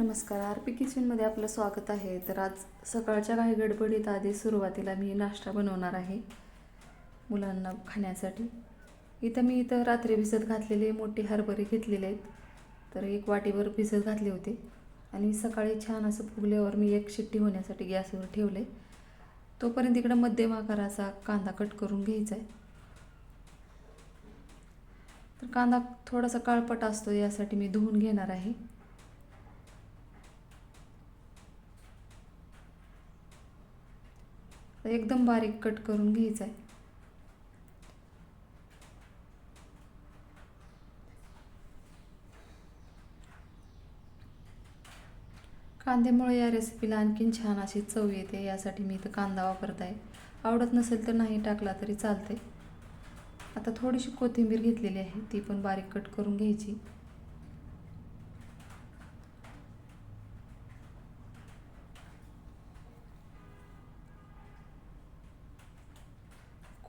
नमस्कार R P किचनमध्ये आपलं स्वागत आहे. तर आज सकाळच्या काही गडबडीत आधी सुरुवातीला मी नाश्ता बनवणार आहे मुलांना खाण्यासाठी. इथं मी इथं रात्री भिजत घातलेले मोठे हरभरे घेतलेले आहेत. तर एक वाटीवर भिजत घातले होते. आणि सकाळी छान असं फुगल्यावर मी एक शिट्टी होण्यासाठी गॅसवर ठेवले तोपर्यंत इकडं मध्यम आकाराचा कांदा कट करून घ्यायचा आहे. तर कांदा थोडासा काळपट असतो यासाठी मी धुवून घेणार आहे. एकदम बारीक कट करून घ्यायचा आहे. कांद्यामुळे या रेसिपीला आणखीन छान अशी चव येते यासाठी मी इथं कांदा वापरत आहे आवडत नसेल तर नाही टाकला तरी चालते आता थोडीशी कोथिंबीर घेतलेली आहे ती पण बारीक कट करून घ्यायची.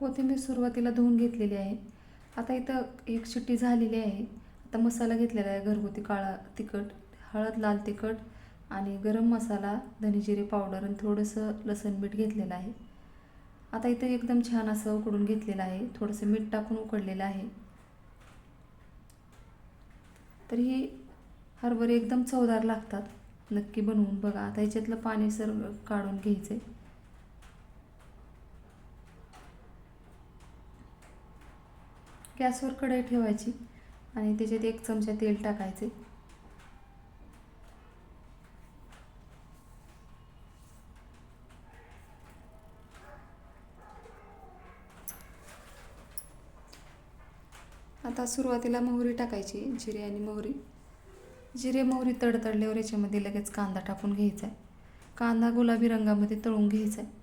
कोथिंबीर सुरुवातीला धुवून घेतलेली आहे. आता इथं एक शिट्टी झालेली आहे. आता मसाला घेतलेला आहे घरगुती काळा तिखट हळद लाल तिखट आणि गरम मसाला धनेजिरे पावडर आणि थोडंसं लसण मीठ घेतलेलं आहे. आता इथं एकदम छान असं उकडून घेतलेलं आहे. थोडंसं मीठ टाकून उकडलेलं आहे. तर ही हरभरे एकदम चवदार लागतात. नक्की बनवून बघा. आता ह्याच्यातलं पाणी सर्व काढून घ्यायचं आहे गॅसवर कढई ठेवायची आणि त्याच्यात एक चमचा तेल टाकायचे. आता सुरुवातीला मोहरी टाकायची जिरे आणि मोहरी. जिरे मोहरी तडतडल्यावर याच्यामध्ये लगेच कांदा टाकून घ्यायचा आहे. कांदा गुलाबी रंगामध्ये तळून घ्यायचा आहे.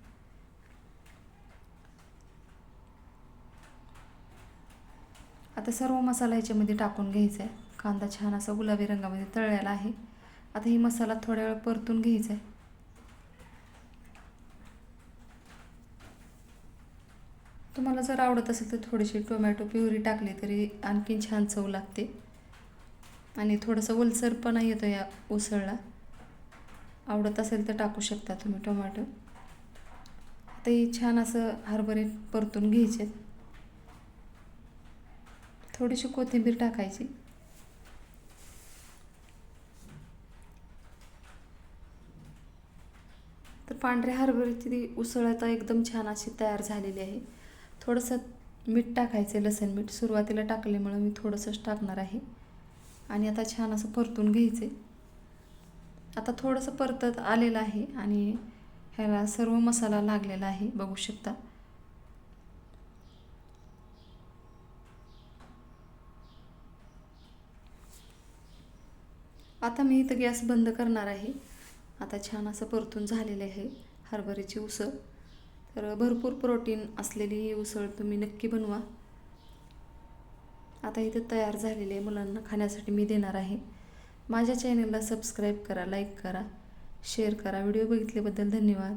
आता सर्व मसाला ह्याच्यामध्ये टाकून घ्यायचा आहे कांदा छान असा गुलाबी रंगामध्ये तळलेला आहे. आता ही मसाला थोड्या वेळ परतून घ्यायचा आहे तुम्हाला जर आवडत असेल तर थोडीशी टोमॅटो प्युरी टाकली तरी आणखीन छान चव लागते. आणि थोडंसं ओलसरपणा येतो या उसळला. आवडत असेल तर टाकू शकता तुम्ही टोमॅटो. आता छान असं हरभरे परतून घ्यायचे थोडीशी कोथिंबीर टाकायची. तर पांढऱ्या हरभऱ्याची ती उसळ आता एकदम छान अशी तयार झालेली आहे. थोडंसं मीठ टाकायचं लसण मीठ. सुरुवातीला टाकल्यामुळं मी थोडंसंच टाकणार आहे. आणि आता छान असं परतून घ्यायचे आता थोडंसं परतत आलेलं आहे आणि ह्याला सर्व मसाला लागलेला आहे बघू शकता. आता मी इथं गॅस बंद करणार आहे. आता छान असं परतून झालेले आहे हरभऱ्याची उसळ. तर भरपूर प्रोटीन असलेली ही उसळ तुम्ही नक्की बनवा. आता इथं तयार झालेले आहे मुलांना खाण्यासाठी मी देणार आहे. माझ्या चॅनलला सबस्क्राईब करा लाईक करा शेअर करा. व्हिडिओ बघितल्याबद्दल धन्यवाद.